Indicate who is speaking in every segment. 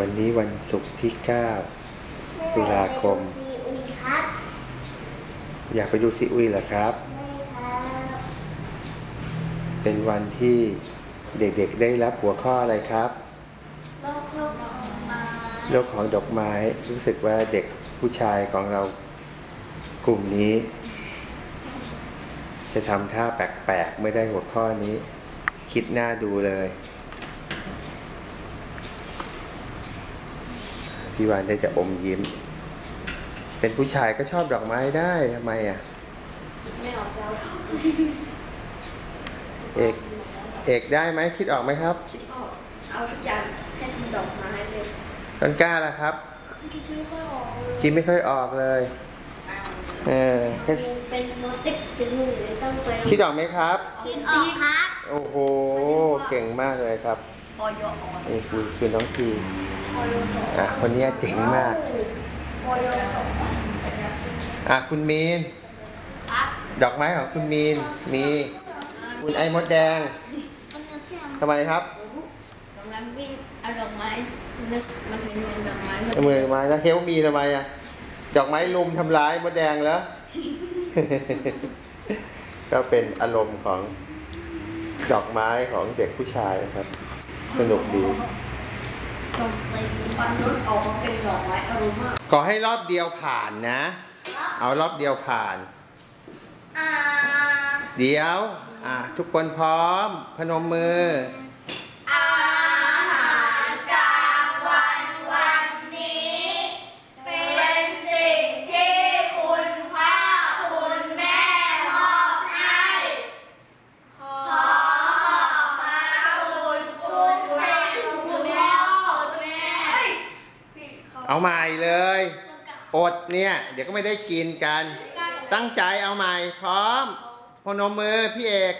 Speaker 1: วันนี้วันศุกร์ที่ 9 ตุลาคม
Speaker 2: ซีอุยครับ
Speaker 1: อยากไปดูซีอุยเหรอครับ
Speaker 2: ไม่ครับ
Speaker 1: เป็นวันที่เด็กๆได้รับหัวข้ออะไรครับ
Speaker 2: โลกโลกของไม้
Speaker 1: โลกของดอกไม้รู้สึกว่าเด็กผู้ชายของเรากลุ่มนี้ จะทำท่าแปลกๆ ไม่ได้หัวข้อนี้ คิดหน้าดูเลย พี่วานได้จะอมยิ้ม เป็นผู้ชายก็ชอบดอกไม้ได้ทำไมอะ
Speaker 2: ไม่ออกจะเอา
Speaker 1: เอกเอกได้ไหมคิดออกไหมครับ
Speaker 3: คิดออก เอาทุกอย่างให้เป็นดอกไม้เลย
Speaker 1: ต้นกล้าล่ะครับ
Speaker 2: คิดไม่ค่อยออกเลย
Speaker 1: คิดไม่ค่อยออกเลยเออแค่
Speaker 2: เป็นโมติกสีมือเลยต้องไป
Speaker 1: คิดออกไหมครับ
Speaker 2: คิดออกครับ
Speaker 1: โอ้โห เก่งมากเลยครับ
Speaker 3: ปอยออน
Speaker 1: นี่คือคือน้องพี
Speaker 2: พอยสอง
Speaker 1: อะคนเนี้ยเจ๋งมาก
Speaker 2: พอยสอง
Speaker 1: อะคุณมีน
Speaker 2: ครับ
Speaker 1: ดอกไม้ของคุณมีน มี คุณไอ้มดแดง
Speaker 2: มันจะเสียง
Speaker 1: ทำไมครับ
Speaker 3: กำลังวิ่งเอาดอกไม้นึกมันเป็นเหมือนดอกไม้
Speaker 1: เอามือมาแล้วเฮลมีทำไมอะ ดอกไม้ลุมทำร้ายมดแดงแล้วก็เป็นอารมณ์ของดอกไม้ของเด็กผู้ชายนะครับ สนุกดี
Speaker 2: ตรงไป
Speaker 3: ฟันนุดออกมาเป็นดอกไม้อารมณ์มาก
Speaker 1: ขอให้รอบเดียวผ่านนะ เอารอบเดียวผ่าน
Speaker 2: อ่า
Speaker 1: เดี๋ยว อะ ทุกคนพร้อม พนมมือ
Speaker 2: เอา
Speaker 1: ใหม่เลย อดเนี่ย เดี๋ยวก็ไม่ได้กินกัน ตั้งใจเอาใหม่ พร้อมพนมมือพี่เอก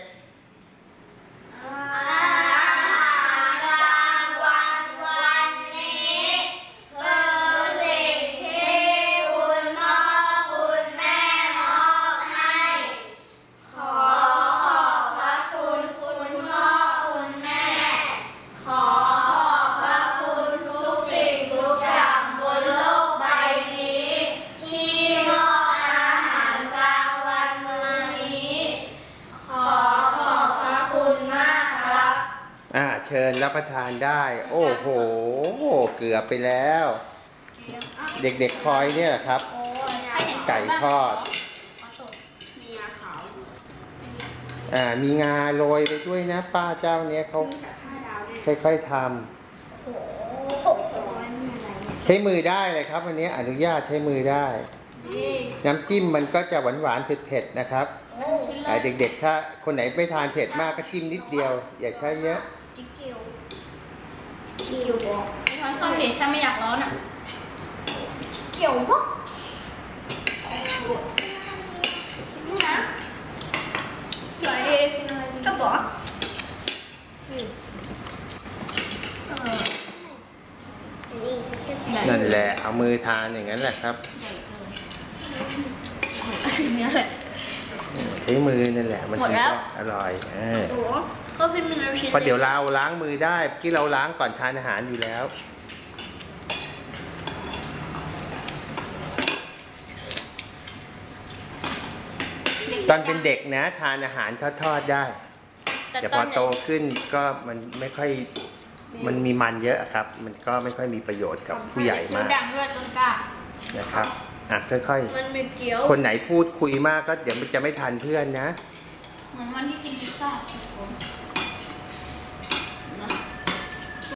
Speaker 1: เชิญรับประทานได้ โอ้โห เกือบไปแล้ว เด็กๆคอยเนี่ยครับ ไก่ทอด อ่า มีงาโรยไปด้วยนะ ป้าเจ้าเนี้ยเขาค่อยๆทำใช้มือได้เลยครับ วันนี้อนุญาตใช้มือได้ น้ำจิ้มมันก็จะหวานๆเผ็ดๆนะครับเด็กๆ ถ้าคนไหนไม่ทานเผ็ดมากก็จิ้มนิดเดียว อย่าใช้เยอะ
Speaker 2: จิกเกียวจิกเกียวบอก
Speaker 3: ช้อนส้อมเห็นฉันไม่อยากร้อนอะ
Speaker 2: เกียวบอกนะสวยดีก็บอก
Speaker 1: นั่นแหละเอามือทานอย่างนั้นแหละครับ
Speaker 3: ชิ้นนี้เลย
Speaker 1: ใช้มือนั่นแหละมัน
Speaker 3: หมด
Speaker 1: ถึง
Speaker 3: แล้ว
Speaker 1: จะอร่อยเออ
Speaker 3: โอ้ก็เป็นเมนูชิ้น
Speaker 1: เพราะเดี๋ยวเราล้างมือได้เมื่อกี้เราล้างก่อนทานอาหารอยู่แล้ว ตอนเป็นเด็กนะทานอาหารทอดๆได้ แต่พอโตขึ้นก็มันไม่ค่อยมันมีมันเยอะครับ มันก็ไม่ค่อยมีประโยชน์กับผู้ใหญ่มาก
Speaker 3: ดังด้วยต้นกล้า
Speaker 1: นะครับอะค่อย
Speaker 3: มันมีเกี๊ยว
Speaker 1: ๆคนไหนพูดคุยมากก็เดี๋ยวมันจะไม่ทันเพื่อนนะ
Speaker 3: เหมือ